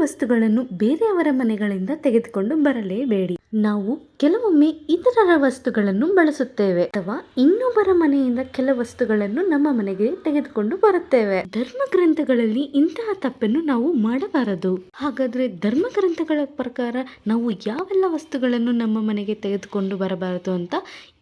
ವಸ್ತುಗಳನ್ನು ಬೇರೆಯವರ ಮನೆಗಳಿಂದ ತೆಗೆದುಕೊಂಡು ಬರಲೇಬೇಡಿ. ನಾವು ಕೆಲವೊಮ್ಮೆ ಇತರರ ವಸ್ತುಗಳನ್ನು ಬಳಸುತ್ತೇವೆ ಅಥವಾ ಇನ್ನೊಬ್ಬರ ಮನೆಯಿಂದ ಕೆಲ ವಸ್ತುಗಳನ್ನು ನಮ್ಮ ಮನೆಗೆ ತೆಗೆದುಕೊಂಡು ಬರುತ್ತೇವೆ. ಧರ್ಮ ಗ್ರಂಥಗಳಲ್ಲಿ ಇಂತಹ ತಪ್ಪನ್ನು ನಾವು ಮಾಡಬಾರದು. ಹಾಗಾದ್ರೆ ಧರ್ಮ ಗ್ರಂಥಗಳ ಪ್ರಕಾರ ನಾವು ಯಾವೆಲ್ಲ ವಸ್ತುಗಳನ್ನು ನಮ್ಮ ಮನೆಗೆ ತೆಗೆದುಕೊಂಡು ಬರಬಾರದು ಅಂತ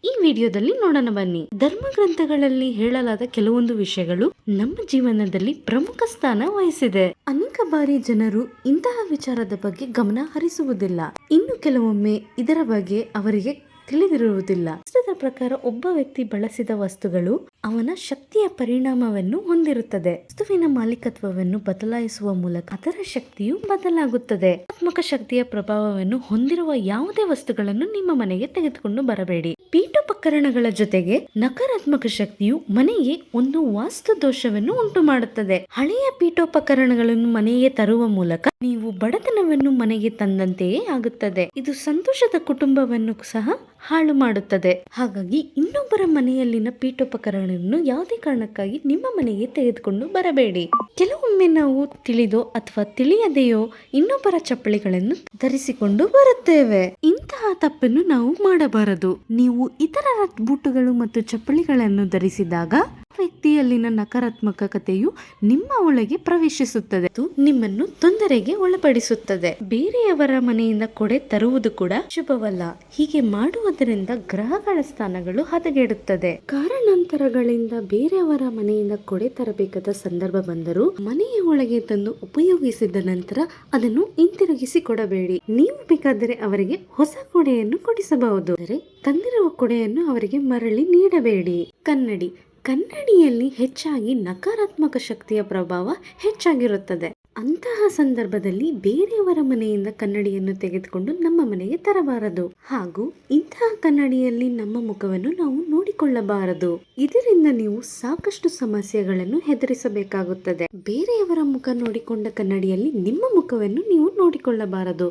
ಈ ವಿಡಿಯೋದಲ್ಲಿ ನೋಡೋಣ ಬನ್ನಿ. ಧರ್ಮ ಗ್ರಂಥಗಳಲ್ಲಿ ಹೇಳಲಾದ ಕೆಲವೊಂದು ವಿಷಯಗಳು ನಮ್ಮ ಜೀವನದಲ್ಲಿ ಪ್ರಮುಖ ಸ್ಥಾನ ವಹಿಸಿದೆ. ಅನೇಕ ಬಾರಿ ಜನರು ಇಂತಹ ವಿಚಾರದ ಬಗ್ಗೆ ಗಮನ ಹರಿಸುವುದಿಲ್ಲ. ಇನ್ನು ಕೆಲವೊಮ್ಮೆ ಇದರ ಬಗ್ಗೆ ಅವರಿಗೆ ತಿಳಿದಿರುವುದಿಲ್ಲ. ಪ್ರಕಾರ ಒಬ್ಬ ವ್ಯಕ್ತಿ ಬಳಸಿದ ವಸ್ತುಗಳು ಅವನ ಶಕ್ತಿಯ ಪರಿಣಾಮವನ್ನು ಹೊಂದಿರುತ್ತದೆ. ವಸ್ತುವಿನ ಮಾಲೀಕತ್ವವನ್ನು ಬದಲಾಯಿಸುವ ಮೂಲಕ ಅದರ ಶಕ್ತಿಯು ಬದಲಾಗುತ್ತದೆ. ಆತ್ಮಕ ಶಕ್ತಿಯ ಪ್ರಭಾವವನ್ನು ಹೊಂದಿರುವ ಯಾವುದೇ ವಸ್ತುಗಳನ್ನು ನಿಮ್ಮ ಮನೆಗೆ ತೆಗೆದುಕೊಂಡು ಬರಬೇಡಿ. ಪೀಠೋಪಕರಣಗಳ ಜೊತೆಗೆ ನಕಾರಾತ್ಮಕ ಶಕ್ತಿಯು ಮನೆಗೆ ಒಂದು ವಾಸ್ತು ದೋಷವನ್ನು ಉಂಟು ಮಾಡುತ್ತದೆ ಹಳೆಯ ಪೀಠೋಪಕರಣಗಳನ್ನು ಮನೆಗೆ ತರುವ ಮೂಲಕ ನೀವು ಬಡತನವನ್ನು ಮನೆಗೆ ತಂದಂತೆಯೇ ಆಗುತ್ತದೆ. ಇದು ಸಂತೋಷದ ಕುಟುಂಬವನ್ನು ಸಹ ಹಾಳು ಮಾಡುತ್ತದೆ ಹಾಗಾಗಿ ಇನ್ನೊಬ್ಬರ ಮನೆಯಲ್ಲಿನ ಪೀಠೋಪಕರಣವನ್ನು ಯಾವುದೇ ಕಾರಣಕ್ಕಾಗಿ ನಿಮ್ಮ ಮನೆಗೆ ತೆಗೆದುಕೊಂಡು ಬರಬೇಡಿ. ಕೆಲವೊಮ್ಮೆ ನಾವು ತಿಳಿದೋ ಅಥವಾ ತಿಳಿಯದೆಯೋ ಇನ್ನೊಬ್ಬರ ಚಪ್ಪಲಿಗಳನ್ನು ಧರಿಸಿಕೊಂಡು ಬರುತ್ತೇವೆ. ಇಂತಹ ತಪ್ಪನ್ನು ನಾವು ಮಾಡಬಾರದು. ನೀವು ಇತರರ ಬೂಟುಗಳು ಮತ್ತು ಚಪ್ಪಲಿಗಳನ್ನು ಧರಿಸಿದಾಗ ವ್ಯಕ್ತಿಯಲ್ಲಿನ ನಕಾರಾತ್ಮಕತೆಯು ನಿಮ್ಮ ಒಳಗೆ ಪ್ರವೇಶಿಸುತ್ತದೆ. ನಿಮ್ಮನ್ನು ತೊಂದರೆಗೆ ಒಳಪಡಿಸುತ್ತದೆ. ಬೇರೆಯವರ ಮನೆಯಿಂದ ಕೊಡೆ ತರುವುದು ಕೂಡ ಶುಭವಲ್ಲ. ಹೀಗೆ ಮಾಡುವುದರಿಂದ ಗ್ರಹಗಳ ಸ್ಥಾನಗಳು ಹದಗೆಡುತ್ತದೆ. ಕಾರಣಾಂತರಗಳಿಂದ ಬೇರೆಯವರ ಮನೆಯಿಂದ ಕೊಡೆ ತರಬೇಕಾದ ಸಂದರ್ಭ ಬಂದರೂ ಮನೆಯ ಒಳಗೆ ತಂದು ಉಪಯೋಗಿಸಿದ ನಂತರ ಅದನ್ನು ಹಿಂತಿರುಗಿಸಿ ಕೊಡಬೇಡಿ. ನೀವು ಬೇಕಾದರೆ ಅವರಿಗೆ ಹೊಸ ಕೊಡೆಯನ್ನು ಕೊಡಿಸಬಹುದು. ಆದರೆ ತಂದಿರುವ ಕೊಡೆಯನ್ನು ಅವರಿಗೆ ಮರಳಿ ನೀಡಬೇಡಿ. ಕನ್ನಡಿ. ಕನ್ನಡಿಯಲ್ಲಿ ಹೆಚ್ಚಾಗಿ ನಕಾರಾತ್ಮಕ ಶಕ್ತಿಯ ಪ್ರಭಾವ ಹೆಚ್ಚಾಗಿರುತ್ತದೆ. ಅಂತಹ ಸಂದರ್ಭದಲ್ಲಿ ಬೇರೆಯವರ ಮನೆಯಿಂದ ಕನ್ನಡಿಯನ್ನು ತೆಗೆದುಕೊಂಡು ನಮ್ಮ ಮನೆಗೆ ತರಬಾರದು. ಹಾಗೂ ಇಂತಹ ಕನ್ನಡಿಯಲ್ಲಿ ನಮ್ಮ ಮುಖವನ್ನು ನಾವು ನೋಡಿಕೊಳ್ಳಬಾರದು ಇದರಿಂದ ನೀವು ಸಾಕಷ್ಟು ಸಮಸ್ಯೆಗಳನ್ನು ಹೆದರಿಸಬೇಕಾಗುತ್ತದೆ. ಬೇರೆಯವರ ಮುಖ ನೋಡಿಕೊಂಡ ಕನ್ನಡಿಯಲ್ಲಿ ನಿಮ್ಮ ಮುಖವನ್ನು ನೀವು ನೋಡಿಕೊಳ್ಳಬಾರದು.